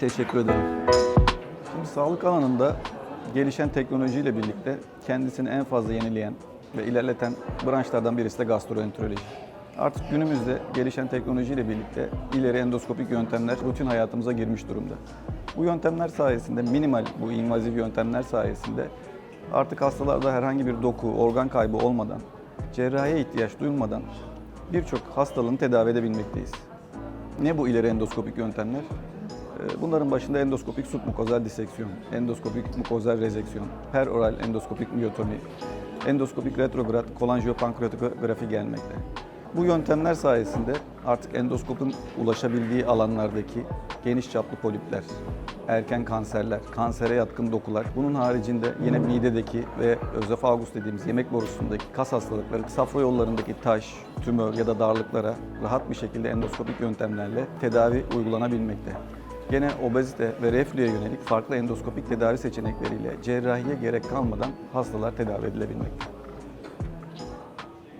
Teşekkür ederim. Şimdi sağlık alanında gelişen teknolojiyle birlikte kendisini en fazla yenileyen ve ilerleten branşlardan birisi de gastroenteroloji. Artık günümüzde gelişen teknolojiyle birlikte ileri endoskopik yöntemler rutin hayatımıza girmiş durumda. Bu yöntemler sayesinde minimal bu invaziv yöntemler sayesinde artık hastalarda herhangi bir doku, organ kaybı olmadan, cerrahiye ihtiyaç duyulmadan birçok hastalığını tedavi edebilmekteyiz. Ne bu ileri endoskopik yöntemler? Ee, Bunların başında endoskopik submukozal diseksiyon, endoskopik mukozal rezeksiyon, peroral endoskopik miyotomi, endoskopik retrograd kolangiopankreatografi gelmekte. Bu yöntemler sayesinde artık endoskopun ulaşabildiği alanlardaki geniş çaplı polipler, erken kanserler, kansere yatkın dokular, bunun haricinde yine midedeki ve özofagus dediğimiz yemek borusundaki kas hastalıkları, safra yollarındaki taş, tümör ya da darlıklara rahat bir şekilde endoskopik yöntemlerle tedavi uygulanabilmekte. Gene obezite ve reflüye yönelik farklı endoskopik tedavi seçenekleriyle cerrahiye gerek kalmadan hastalar tedavi edilebilmekte.